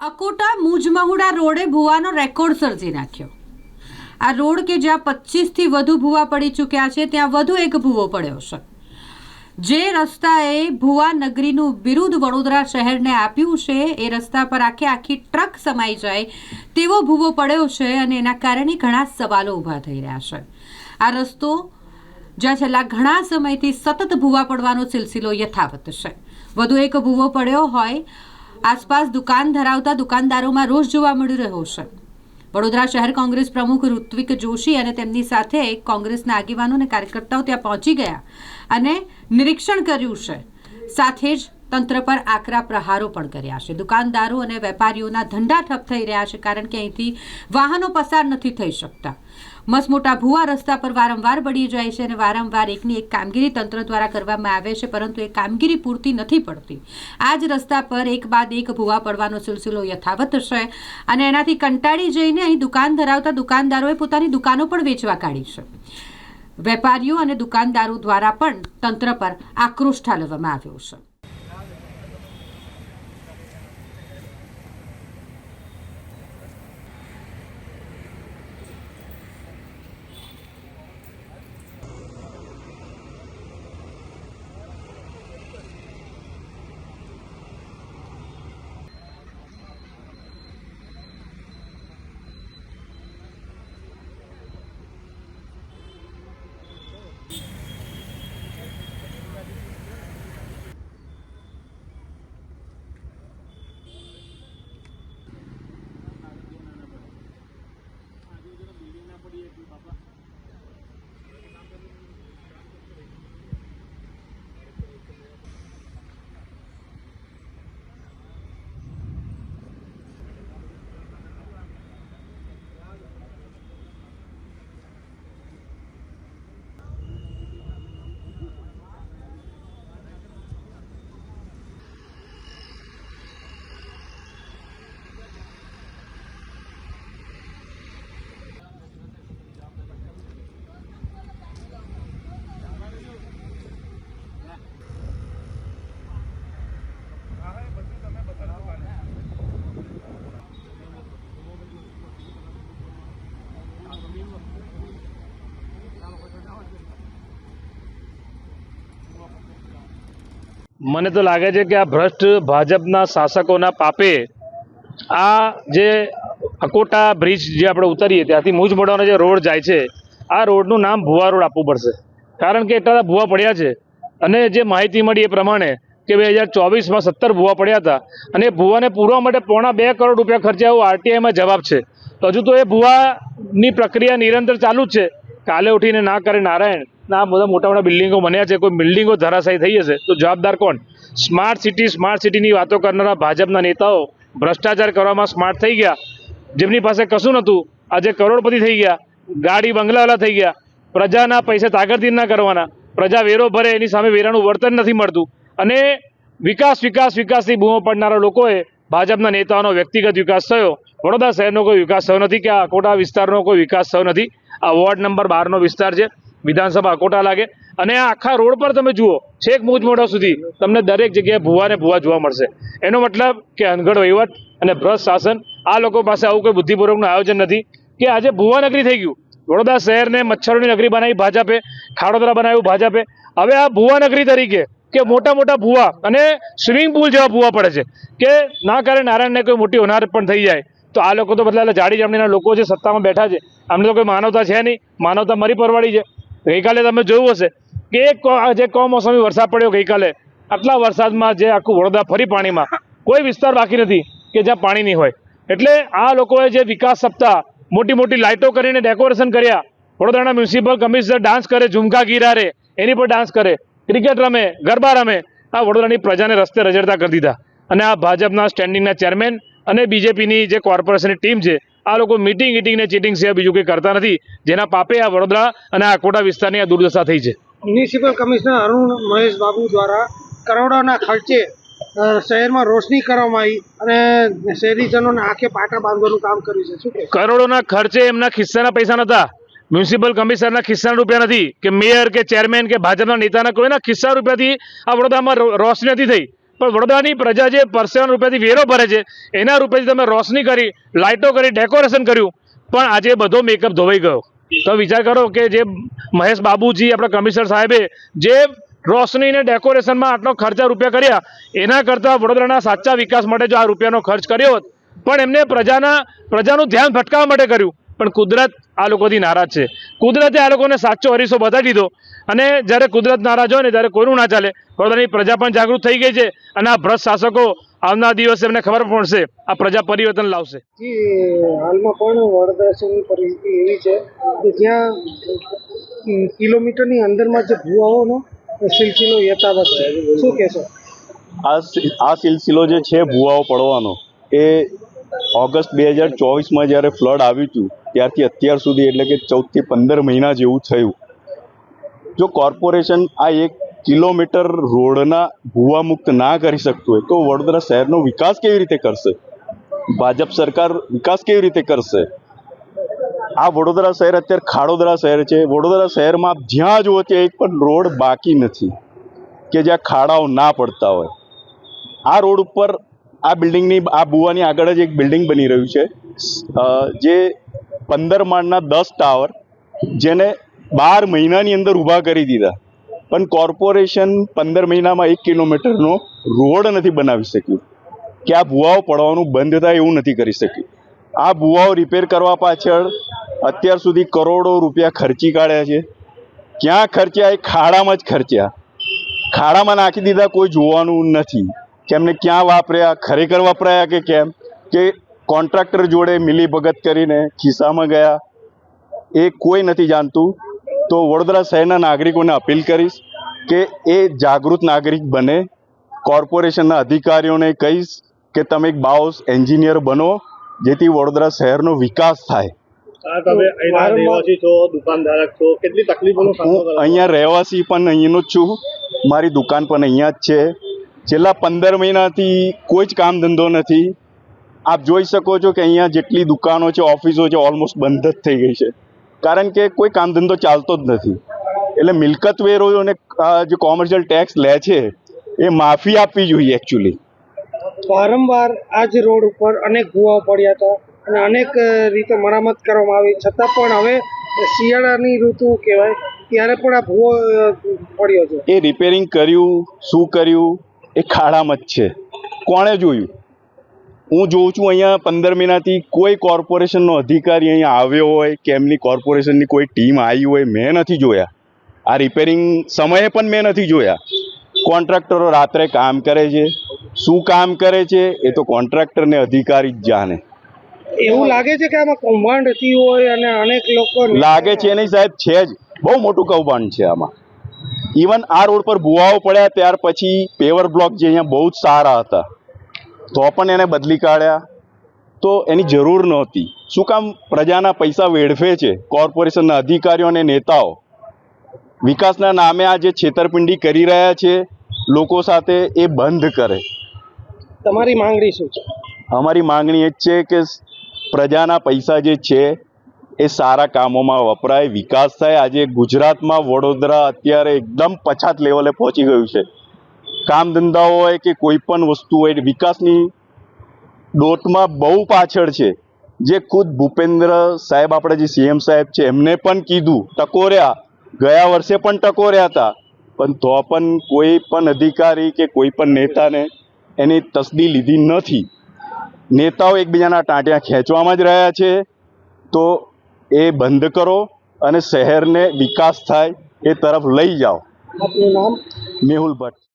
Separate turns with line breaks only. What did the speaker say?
અકોટા મુજમહુડા રોડે ભૂવાનો રેકોર્ડ સર્જી નાખ્યો. આ રોડ કે જ્યાં પચીસથી વધુ ભૂવા પડી ચૂક્યા છે, ત્યાં વધુ એક ભૂવો પડ્યો છે. જે રસ્તાએ ભુવા નગરીનું બિરુદ વડોદરા શહેરને આપ્યું છે, એ રસ્તા પર આખે આખી ટ્રક સમાઈ જાય તેવો ભૂવો પડ્યો છે અને એના કારણે ઘણા સવાલો ઊભા થઈ રહ્યા છે. આ રસ્તો જ્યાં છેલ્લા ઘણા સમયથી સતત ભૂવા પડવાનો સિલસિલો યથાવત છે. વધુ એક ભૂવો પડ્યો હોય આસપાસ દુકાન ધરાવતા દુકાનદારોમાં રોષ જોવા મળી રહ્યો છે. વડોદરા શહેર કોંગ્રેસ પ્રમુખ ઋત્વિક જોશી અને તેમની સાથે કોંગ્રેસના આગેવાનો અને કાર્યકર્તાઓ ત્યાં પહોંચી ગયા અને નિરીક્ષણ કર્યું છે. સાથે જ તંત્ર પર આકરા પ્રહારો પણ કર્યા છે. દુકાનદારો અને વેપારીઓના ધંધા ઠપ થઈ રહ્યા છે કારણ કે અહીંથી વાહનો પસાર નથી થઈ શકતા. મસમોટા ભૂવા રસ્તા પર વારંવાર બળી જાય છે અને વારંવાર એકની એક કામગીરી તંત્ર દ્વારા કરવામાં આવે છે, પરંતુ એ કામગીરી પૂરતી નથી પડતી. આ જ રસ્તા પર એક બાદ એક ભૂવા પડવાનો સિલસિલો યથાવત છે અને એનાથી કંટાળી જઈને અહીં દુકાન ધરાવતા દુકાનદારોએ પોતાની દુકાનો પણ વેચવા કાઢી છે. વેપારીઓ અને દુકાનદારો દ્વારા પણ તંત્ર પર આક્રોશ ઠાલવવામાં આવ્યો છે.
મને તો લાગે છે કે આ ભ્રષ્ટ ભાજપના શાસકોના પાપે આ જે અકોટા બ્રિજ જે આપણે ઉતરીએ ત્યાંથી મુજ મોડાનો જે રોડ જાય છે, આ રોડનું નામ ભુવા રોડ આપવું પડશે. કારણ કે એટલા ભુવા પડ્યા છે. અને જે માહિતી મળી એ પ્રમાણે કે બે હજાર ચોવીસમાં સત્તર ભુવા પડ્યા હતા અને એ ભુવાને પૂરવા માટે પોણા બે કરોડ રૂપિયા ખર્ચ્યા એવું આરટીઆઈમાં જવાબ છે. તો હજુ તો એ ભુવાની પ્રક્રિયા નિરંતર ચાલુ જ છે. કાલે ઉઠીને ના કરે નારાયણ, ના બધા મોટા મોટા બિલ્ડિંગો બન્યા છે, કોઈ બિલ્ડિંગો ધરાશાયી થઈ જશે, તો જવાબદાર કોણ? સ્માર્ટ સિટી સ્માર્ટ સિટીની વાતો કરનારા ભાજપના નેતાઓ ભ્રષ્ટાચાર કરવામાં સ્માર્ટ થઈ ગયા. જેમની પાસે કશું નહોતું, આજે કરોડપતિ થઈ ગયા, ગાડી બંગલાવાલા થઈ ગયા. પ્રજાના પૈસા તાગરતીર ના કરવાના. પ્રજા વેરો ભરે, એની સામે વેરાનું વર્તન નથી મળતું. અને વિકાસ વિકાસ, વિકાસની બૂમો પડનારા લોકોએ ભાજપના નેતાઓનો વ્યક્તિગત વિકાસ થયો. વડોદરા શહેરનો કોઈ વિકાસ થયો નથી, કે આ કોટા વિસ્તારનો કોઈ વિકાસ થયો નથી. આ વોર્ડ નંબર બારનો વિસ્તાર છે, વિધાનસભા અકોટા લાગે. અને આ આખા રોડ પર તમે જુઓ, છેક મુજમોડા સુધી તમને દરેક જગ્યાએ ભૂવા ને ભૂવા જોવા મળશે. એનો મતલબ કે અનગઢ વહીવટ અને ભ્રષ્ટ શાસન, આ લોકો પાસે આવું કોઈ બુદ્ધિપૂર્વકનું આયોજન નથી કે આજે ભૂવા નગરી થઈ ગયું. વડોદરા શહેરને મચ્છરોની નગરી બનાવી ભાજપે, ખાડોદરા બનાવ્યું ભાજપે. હવે આ ભૂવા નગરી તરીકે કે મોટા મોટા ભૂવા અને સ્વિમિંગ પુલ જેવા ભૂવા પડે છે કે ના કારણે નારાયણને કોઈ મોટી હોનાર પણ થઈ જાય. તો આ લોકો તો બદલાયેલા જાડી જમણીના લોકો છે, સત્તામાં બેઠા છે. અમને તો કોઈ માનવતા છે નહીં. માનવતા મરી પરવાડી છે. ગઈકાલે તમે જોયું હશે કે એક જે કમોસમી વરસાદ પડ્યો ગઈકાલે, આટલા વરસાદમાં જે આખું વડોદરા ફરી પાણીમાં, કોઈ વિસ્તાર બાકી નથી કે જ્યાં પાણી નહીં હોય. એટલે આ લોકોએ જે વિકાસ સપ્તાહ મોટી મોટી લાઇટો કરીને ડેકોરેશન કર્યા. વડોદરાના મ્યુનિસિપલ કમિશનર ડાન્સ કરે, ઝુમકા ગીરા રે, એની પર ડાન્સ કરે. ક્રિકેટ રમે, ગરબા રમે. આ વડોદરાની પ્રજાને રસ્તે રજડતા કરી દીધા. અને આ ભાજપના સ્ટેન્ડિંગના ચેરમેન અને બીજેપીની જે કોર્પોરેશનની ટીમ છે આ લોકો મીટિંગ ઈટિંગ ને ચીટિંગ સિવાય બીજું કંઈ કરતા નથી. જેના પાપે આ વડોદરા અને આ કોટા વિસ્તારની આ દુર્દશા થઈ છે.
મ્યુનિસિપલ કમિશનર અરુણ મહેશ બાબુ દ્વારા કરોડોના ખર્ચે શહેરમાં રોશની કરવામાં આવી અને શહેરીજનોને આંખે પાટા બાંધવાનું કામ કર્યું છે. શું
કરોડોના ખર્ચે એમના ખિસ્સાના પૈસા નહોતા. મ્યુનિસિપલ કમિશનરના ખિસ્સાના રૂપિયા નથી. કે મેયર કે ચેરમેન કે ભાજપના નેતાના કોઈના ખિસ્સા રૂપિયાથી આ વડોદરામાં રોશની નથી થઈ. પણ વડોદરાની પ્રજા જે પરસેવાના રૂપિયાથી વેરો ભરે છે, એના રૂપિયાથી તમે રોશની કરી, લાઇટો કરી, ડેકોરેશન કર્યું, પણ આજે બધો મેકઅપ ધોવાઈ ગયો. તો વિચાર કરો કે જે મહેશ બાબુજી, આપણા કમિશનર સાહેબે જે રોશની ને ડેકોરેશનમાં આટલો ખર્ચા રૂપિયા કર્યા, એના કરતાં વડોદરાના સાચા વિકાસ માટે જો આ રૂપિયાનો ખર્ચ કર્યો હોત, પણ એમને પ્રજાના, પ્રજાનું ધ્યાન ભટકાવવા માટે કર્યું. પણ કુદરત આ લોકોથી નારાજ છે. કુદરતે આ લોકોને સાચો હરીસો બતાવી દીધો. અને જ્યારે કુદરત નારાજ હોય ને ત્યારે કોઈનું ના ચાલે? વડોદરાની પ્રજા પણ જાગૃત થઈ ગઈ છે અને આ ભ્રષ્ટ શાસકો આવનાર દિવસે એમને ખબર પડશે. આ પ્રજા પરિવર્તન લાવશે.
હાલમાં પણ વડોદરાની પરિસ્થિતિ એવી છે કે જ્યાં કિલોમીટરની અંદરમાં જે ભૂવાઓનો સિલસિલો યથાવત છે. શું કહેશો?
આ આ સિલસિલો જે છે ભૂવાઓ પડવાનો એ ઓગસ્ટ બે હજાર ચોવીસમાં જ્યારે ફ્લડ આવ્યું હતું, ત્યારથી અત્યાર સુધી એટલે કે ચૌદથી પંદર મહિના જેવું થયું. જો કોર્પોરેશન આ એક કિલોમીટર રોડના ભૂવામુક્ત ના કરી શકતું હોય, તો વડોદરા શહેરનો વિકાસ કેવી રીતે કરશે? ભાજપ સરકાર વિકાસ કેવી રીતે કરશે? આ વડોદરા શહેર અત્યારે ખાડોદરા શહેર છે. વડોદરા શહેરમાં આપ જ્યાં જુઓ ત્યાં એક પણ રોડ બાકી નથી, કે જ્યાં ખાડાઓ ના પડતા હોય. આ રોડ ઉપર આ બિલ્ડિંગની આ બુવાની આગળ જ એક બિલ્ડિંગ બની રહ્યું છે. જે પંદર માળના દસ ટાવર જેને બાર મહિનાની અંદર ઊભા કરી દીધા. પણ કોર્પોરેશન પંદર મહિનામાં એક કિલોમીટરનો રોડ નથી બનાવી શક્યું. કે આ ભૂવાઓ પડવાનું બંધ થાય એવું નથી કરી શક્યું. આ ભૂવાઓ રિપેર કરવા પાછળ અત્યાર સુધી કરોડો રૂપિયા ખર્ચી કાઢ્યા છે. ક્યાં ખર્ચ્યા? એ ખાડામાં જ ખર્ચ્યા. ખાડામાં નાખી દીધા કોઈ જોવાનું નથી. કે એમને ક્યાં વાપર્યા ખરેખર વાપરાયા કે કેમ? કે કોન્ટ્રાક્ટર જોડે મિલી ભગત કરીને ખિસ્સામાં ગયા. એ કોઈ નથી જાણતું. તો વડોદરા શહેરના નાગરિકોને અપીલ કરીશ કે એ જાગૃત નાગરિક બને. કોર્પોરેશનના અધિકારીઓને કહીશ કે તમે એક બાઉસ એન્જિનિયર બનો જેથી વડોદરા શહેરનો વિકાસ થાય.
આ તમે અહીંના રહેવાસી છો દુકાનધારક છો કેટલી તકલીફોનો
હું અહીંયા રહેવાસી પણ અહીંનો જ છું. મારી દુકાન પણ અહીંયા જ છે. છેલ્લા પંદર મહિનાથી કોઈ જ કામ ધંધો નથી. આપ જોઈ શકો છો કે અહીંયા જેટલી દુકાનો છે ઓફિસો છે ઓલમોસ્ટ બંધ જ થઈ ગઈ છે. કારણ કે કોઈ કામ ધંધો ચાલતો જ નથી. એટલે મિલકત વેરો અને જે કોમર્શિયલ ટેક્સ લે છે એ માફી આપવી જોઈએ એકચ્યુઅલી
વારંવાર આ જ રોડ ઉપર અનેક ભૂવાઓ પડ્યા હતા અને અનેક રીતે મરામત કરવામાં આવી. છતાં પણ હવે શિયાળાની ઋતુ કહેવાય ત્યારે પણ આ ભૂવો પડ્યો છે.
એ રિપેરિંગ કર્યું શું કર્યું? એ ખાડામાં જ છે. કોણે જોયું? હું જોઉં છું અહીંયા પંદર મહિનાથી કોઈ કોર્પોરેશનનો અધિકારી અહીંયા આવ્યો હોય કે એમની કોર્પોરેશનની કોઈ ટીમ આવી હોય મેં નથી જોયા. આ રિપેરિંગ સમયે પણ મેં નથી જોયા. કોન્ટ્રાક્ટરો રાત્રે કામ કરે છે. શું કામ કરે છે એ તો કોન્ટ્રાક્ટરને અધિકારી જ જાણે.
એવું લાગે છે કે આમાં કૌભાંડ થયું હોય અને અનેક લોકો
લાગે છે નહીં સાહેબ છે જ. બહુ મોટું કૌભાંડ છે આમાં. ઇવન આ રોડ પર ભુવાઓ પડ્યા ત્યાર પછી પેવર બ્લોક જે અહીંયા બહુ જ સારા હતા. તો પણ એને બદલી કાઢ્યા. તો એની જરૂર નહોતી. શું કામ પ્રજાના પૈસા વેડફે છે? કોર્પોરેશનના અધિકારીઓ અને નેતાઓ. વિકાસના નામે આ જે છેતરપિંડી કરી રહ્યા છે લોકો સાથે એ બંધ કરે.
તમારી માંગણી શું છે?
અમારી માંગણી એ જ છે કે પ્રજાના પૈસા જે છે એ સારા કામોમાં વપરાય. વિકાસ થાય. આજે ગુજરાતમાં વડોદરા અત્યારે એકદમ પછાત લેવલે પહોંચી ગયું છે. કામ ધંધાઓ હોય કે કોઈ પણ વસ્તુ હોય વિકાસની દોટમાં બહુ પાછળ છે. જે ખુદ ભૂપેન્દ્ર સાહેબ, આપણે જે સીએમ સાહેબ છે, એમને પણ કીધું, ટકોર્યા. ગયા વર્ષે પણ ટકોર્યા હતા. પણ તો પણ કોઈ પણ અધિકારી કે કોઈ પણ નેતાને એની તસદી લીધી નથી. નેતાઓ એકબીજાના ટાંટિયા ખેંચવામાં જ રહ્યા છે. તો એ બંધ કરો અને શહેરને વિકાસ થાય એ તરફ લઈ જાઓ.
નામ?
મેહુલ ભટ્ટ.